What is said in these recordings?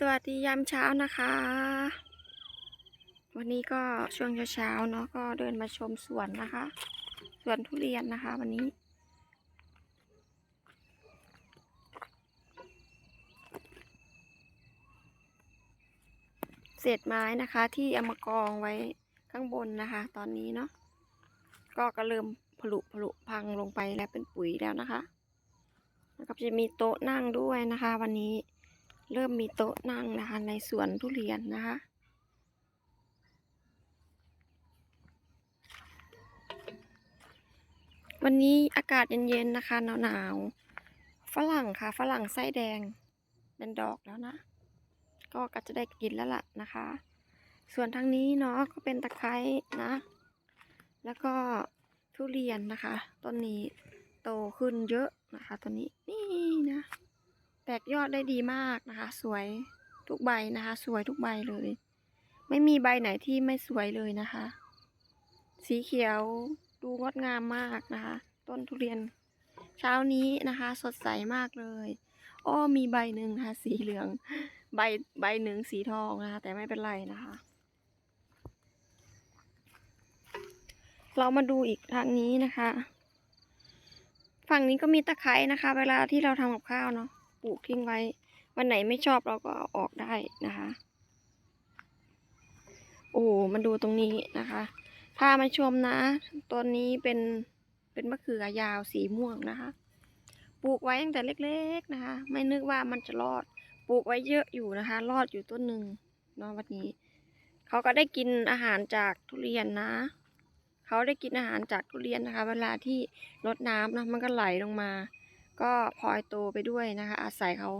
สวัสดียามเช้านะคะ วันนี้ก็ช่วงเช้าๆเนาะก็เดินมาชมสวนนะคะ สวนทุเรียนนะคะ วันนี้ เศษไม้นะคะที่เอามากองไว้ข้างบนนะคะ ตอนนี้เนาะก็ก็เริ่มผลุผลุพังลงไปแล้วเป็นปุ๋ยแล้วนะคะ แล้วก็จะมีโต๊ะนั่งด้วยนะคะ วันนี้ เริ่มมีโต๊ะนั่งนะคะในสวนทุเรียนนะคะวันนี้อากาศเย็นๆนะคะหนาวๆฝรั่งค่ะฝรั่งไส้แดงเป็นดอกแล้วนะ ก็ก็จะได้กินแล้วล่ะนะคะ ส่วนทางนี้เนาะก็เป็นตะไคร้นะ แล้วก็ทุเรียนนะคะต้นนี้โตขึ้นเยอะนะคะต้นนี้นี่นะ แตกยอดได้ดีมากนะคะ สวยทุกใบนะคะ สวยทุกใบเลย ไม่มีใบไหนที่ไม่สวยเลยนะคะ สีเขียวดูงดงามมากนะคะ ต้นทุเรียน เช้านี้นะคะ สดใสมากเลยอ้อมีใบหนึ่งนะคะสีเหลือง ใบใบหนึ่งสีทองนะคะ แต่ไม่เป็นไรนะคะ เรามาดูอีกทางนี้นะคะ ฝั่งนี้ก็มีตะไคร้นะคะ เวลาที่เราทำกับข้าวเนาะ ลูกทิ้งไว้ วันไหนไม่ชอบเราก็เอาออกได้นะคะ โอ้มาดูตรงนี้นะคะพามาชมนะต้นนี้เป็นเป็นมะเขือยาวสีม่วงนะคะ ปลูกไว้ตั้งแต่เล็ก ๆนะคะ ไม่นึกว่ามันจะรอด ปลูกไว้เยอะอยู่นะคะ รอดอยู่ต้นหนึ่งเนาะวันนี้เขาก็ได้กินอาหารจากทุเรียนนะ เขาได้กินอาหารจากทุเรียนนะคะ เวลาที่รดน้ำนะมันก็ไหลลงมา ก็พลอยโตไปด้วยนะคะ อาศัยเขา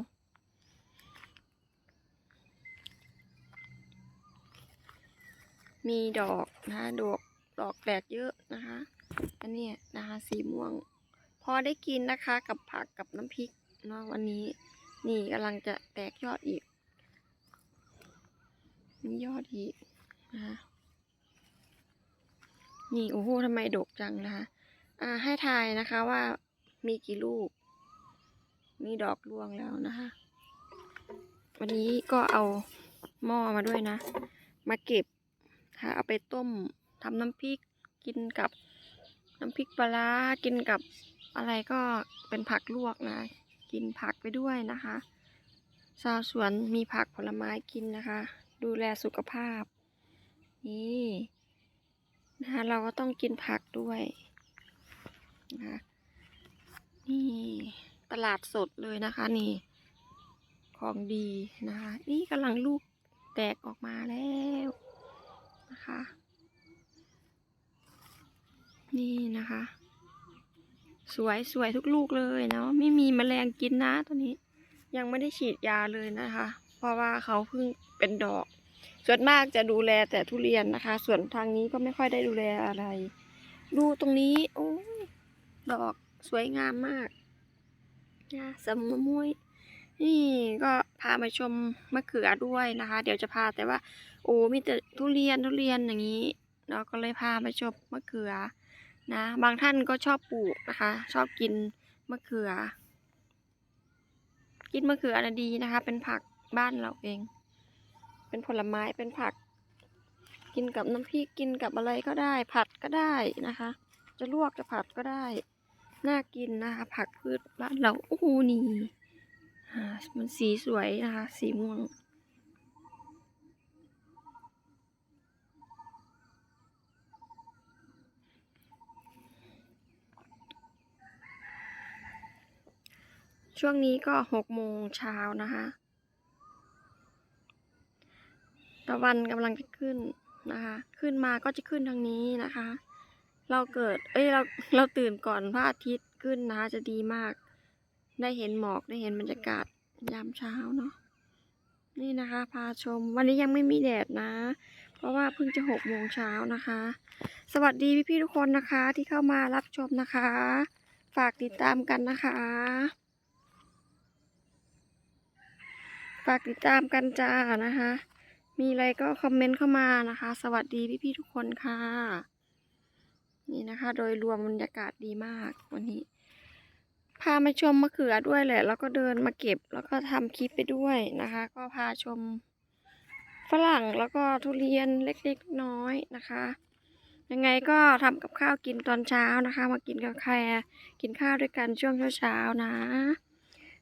มีดอกนะคะดอกดอกแตกเยอะนะคะ อันนี้นะคะสีม่วง พอได้กินนะคะกับผักกับน้ำพริกเนาะวันนี้ นี่กำลังจะแตกยอดอีกมียอดอีกนะคะนี่โอ้โหทำไมดกจังนะคะ อ่าให้ทายนะคะว่ามีกี่ลูก มีดอกรวงแล้วนะคะ วันนี้ก็เอาหม้อมาด้วยนะ มาเก็บค่ะเอาไปต้มทำน้ำพริกกินกับน้ำพริกปลากินกับอะไรก็เป็นผักลวกนะ กินผักไปด้วยนะคะชาวสวนมีผักผลไม้กินนะคะ ดูแลสุขภาพ นี่นะคะเราก็ต้องกินผักด้วยนะคะนี่ ตลาดสดเลยนะคะ นี่ ของดีนะคะ นี่กำลังลูกแตกออกมาแล้วนะคะ นี่นะคะ สวยสวยทุกลูกเลยเนาะไม่มีแมลงกินนะตัวนี้ ยังไม่ได้ฉีดยาเลยนะคะ เพราะว่าเขาเพิ่งเป็นดอก ส่วนมากจะดูแลแต่ทุเรียนนะคะ ส่วนทางนี้ก็ไม่ค่อยได้ดูแลอะไร ดูตรงนี้ โอ้ดอกสวยงามมาก นะสมมมุยนี่ก็พามาชมมะเขือด้วยนะคะ เดี๋ยวจะพาแต่ว่า โอ้มีแต่ทุเรียนทุเรียนอย่างนี้เนาะก็เลยพามาชมมะเขือนะ บางท่านก็ชอบปลูกนะคะ ชอบกินมะเขือ กินมะเขือนะดีนะคะ เป็นผักบ้านเราเอง เป็นผลไม้เป็นผัก กินกับน้ำพริกกินกับอะไรก็ได้ ผัดก็ได้นะคะ จะลวกจะผัดก็ได้ น่ากินนะคะ ผักพืชบ้านเราโอ้โหนี่มันสีสวยนะคะ สีม่วงช่วงนี้ก็หกโมงเช้านะคะ ตะวันกำลังจะขึ้นนะคะ ขึ้นมาก็จะขึ้นทางนี้นะคะ เราเกิด เอ้ย เรา เราตื่นก่อนพระอาทิตย์ขึ้นนะคะจะดีมาก ได้เห็นหมอก ได้เห็นบรรยากาศยามเช้าเนาะ นี่นะคะ พาชม วันนี้ยังไม่มีแดดนะ เพราะว่าเพิ่งจะหกโมงเช้านะคะ สวัสดีพี่ๆทุกคนนะคะที่เข้ามารับชมนะคะ ฝากติดตามกันนะคะ ฝากติดตามกันจ้านะคะ มีอะไรก็คอมเมนต์เข้ามานะคะ สวัสดีพี่ๆทุกคนค่ะ นี่นะคะ โดยรวมบรรยากาศดีมากวันนี้ พามาชมมะเขือด้วยแหละ แล้วก็เดินมาเก็บแล้วก็ทำคลิปไปด้วยนะคะ ก็พาชมฝรั่งแล้วก็ทุเรียนเล็กๆน้อยนะคะ ยังไงก็ทำกับข้าวกินตอนเช้านะคะ มากินกับใครกินข้าวด้วยกันช่วงเช้าๆนะ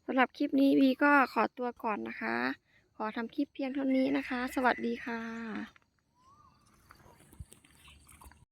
สำหรับคลิปนี้วีก็ขอตัวก่อนนะคะ ขอทำคลิปเพียงเท่านี้นะคะ สวัสดีค่ะ